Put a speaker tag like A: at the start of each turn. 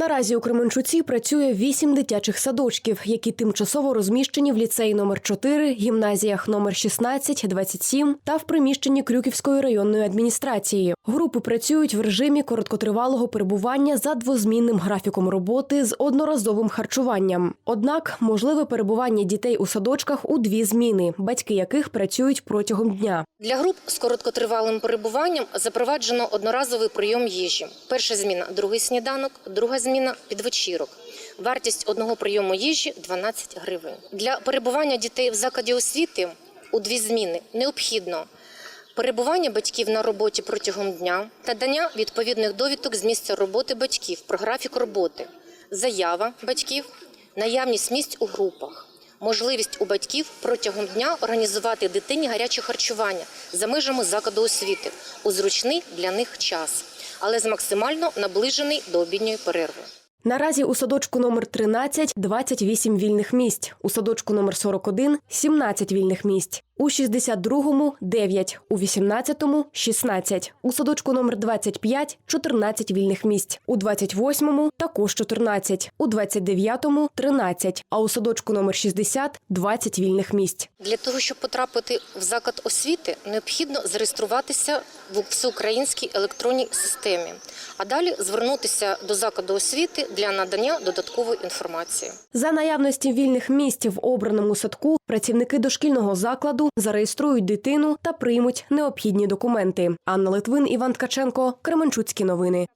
A: Наразі у Кременчуці працює вісім дитячих садочків, які тимчасово розміщені в ліцеї номер 4, гімназіях номер 16, 27 та в приміщенні Крюківської районної адміністрації. Групи працюють в режимі короткотривалого перебування за двозмінним графіком роботи з одноразовим харчуванням. Однак можливе перебування дітей у садочках у дві зміни, батьки яких працюють протягом дня.
B: Для груп з короткотривалим перебуванням запроваджено одноразовий прийом їжі. Перша зміна другий сніданок, друга зміна підвечірок. Вартість одного прийому їжі 12 гривень. Для перебування дітей в закладі освіти у дві зміни необхідно перебування батьків на роботі протягом дня та дання відповідних довідок з місця роботи батьків про графік роботи, заява батьків, наявність місць у групах. Можливість у батьків протягом дня організувати дитині гаряче харчування за межами закладу освіти у зручний для них час, але з максимально наближений до обідньої перерви.
A: Наразі у садочку номер 13 – 28 вільних місць, у садочку номер 41 – 17 вільних місць, у 62-му – 9, у 18-му – 16, у садочку номер 25 – 14 вільних місць, у 28-му – також 14, у 29-му – 13, а у садочку номер 60 – 20 вільних місць.
B: Для того, щоб потрапити в заклад освіти, необхідно зареєструватися в всеукраїнській електронній системі, а далі звернутися до закладу освіти для надання додаткової інформації.
A: За наявності вільних місць в обраному садку працівники дошкільного закладу зареєструють дитину та приймуть необхідні документи. Анна Литвин, Іван Ткаченко, Кременчуцькі новини.